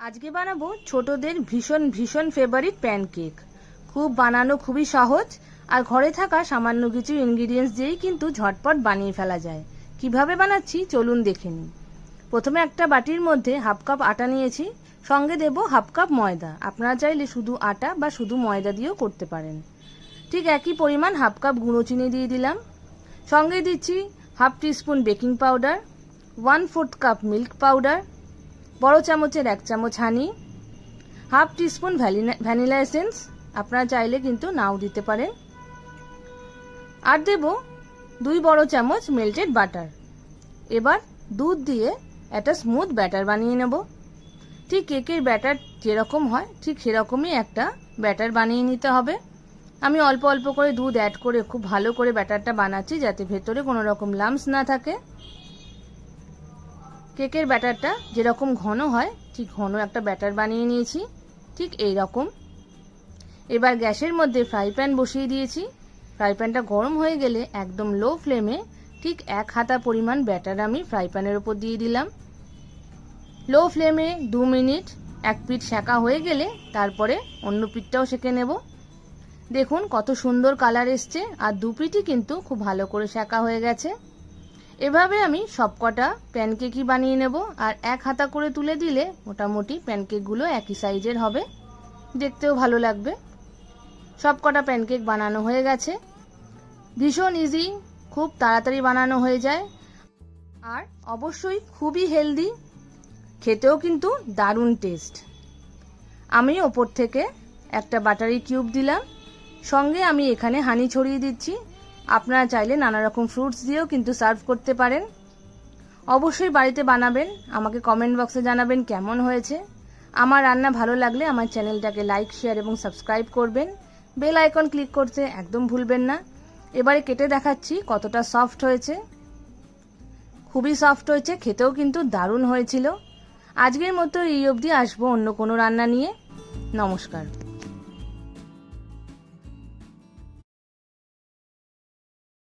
আজকে বানাবো ছোটদের ভীষণ ভীষণ ফেভারিট প্যানকেক খুব বানানো খুবই সহজ, আর ঘরে থাকা সামান্য কিছু ইনগ্রিডিয়েন্টস দিয়েই কিন্তু ঝটপট বানিয়ে ফেলা যায়। কীভাবে বানাচ্ছি চলুন দেখে নিই। প্রথমে একটা বাটির মধ্যে হাফ কাপ আটা নিয়েছি, সঙ্গে দেব হাফ কাপ ময়দা। আপনারা চাইলে শুধু আটা বা শুধু ময়দা দিয়েও করতে পারেন। ঠিক একই পরিমাণ হাফ কাপ গুঁড়ো চিনি দিয়ে দিলাম। সঙ্গে দিচ্ছি half teaspoon baking powder, one fourth cup milk powder বড় চামচের এক চামচ honey half teaspoon vanilla essence আপনারা চাইলে কিন্তু নাও দিতে পারেন। আর দেব দুই বড় চামচ মেল্টেড বাটার এবার দুধ দিয়ে একটা স্মুথ ব্যাটার বানিয়ে নেব। ঠিক কেকের ব্যাটার যেরকম হয়, ঠিক সেরকমই একটা ব্যাটার বানিয়ে নিতে হবে। আমি অল্প অল্প করে দুধ অ্যাড করে খুব ভালো করে ব্যাটারটা বানাচ্ছি যাতে ভেতরে কোনো রকম লামস না থাকে। কেকের ব্যাটারটা যেরকম ঘন হয়, ঠিক ঘন একটা ব্যাটার বানিয়ে নিয়েছি, ঠিক এই রকম এবার গ্যাসের মধ্যে ফ্রাই প্যান বসিয়ে দিয়েছি। ফ্রাই প্যানটা গরম হয়ে গেলে একদম লো ফ্লেমে ঠিক এক হাতা পরিমাণ ব্যাটার আমি ফ্রাই প্যানের ওপর দিয়ে দিলাম। লো ফ্লেমে দু মিনিট এক পিঠ সেঁকা হয়ে গেলে তারপরে অন্য পিঠটাও সেঁকে নেব। দেখুন কত সুন্দর কালার এসছে, আর দু পিঠই কিন্তু খুব ভালো করে সেঁকা হয়ে গেছে। এভাবে আমি সবকটা প্যানকেকই বানিয়ে নেব আর এক হাতা করে তুলে দিলে মোটামুটি প্যানকেকগুলো একই সাইজের হবে। দেখতেও ভালো লাগবে। সবকটা প্যানকেক বানানো হয়ে গেছে। ভীষণ ইজি খুব তাড়াতাড়ি বানানো হয়ে যায়। আর অবশ্যই খুবই হেলদি খেতেও কিন্তু দারুণ টেস্ট আমি ওপর থেকে একটা বাটারি কিউব দিলাম। সঙ্গে আমি এখানে হানি ছড়িয়ে দিচ্ছি। আপনারা চাইলে নানা রকম ফ্রুটস দিয়েও কিন্তু সার্ভ করতে পারেন। অবশ্যই বাড়িতে বানাবেন, আমাকে কমেন্ট বক্সে জানাবেন কেমন হয়েছে। আমার রান্না ভালো লাগলে আমার চ্যানেলটাকে লাইক শেয়ার এবং সাবস্ক্রাইব করবেন। বেল আইকন ক্লিক করতে একদম ভুলবেন না। এবারে কেটে দেখাচ্ছি কতটা সফট হয়েছে। খুবই সফট হয়েছে, খেতেও কিন্তু দারুণ হয়েছিল। আজকের মতো এই অবধি আসব অন্য কোনো রান্না নিয়ে। নমস্কার।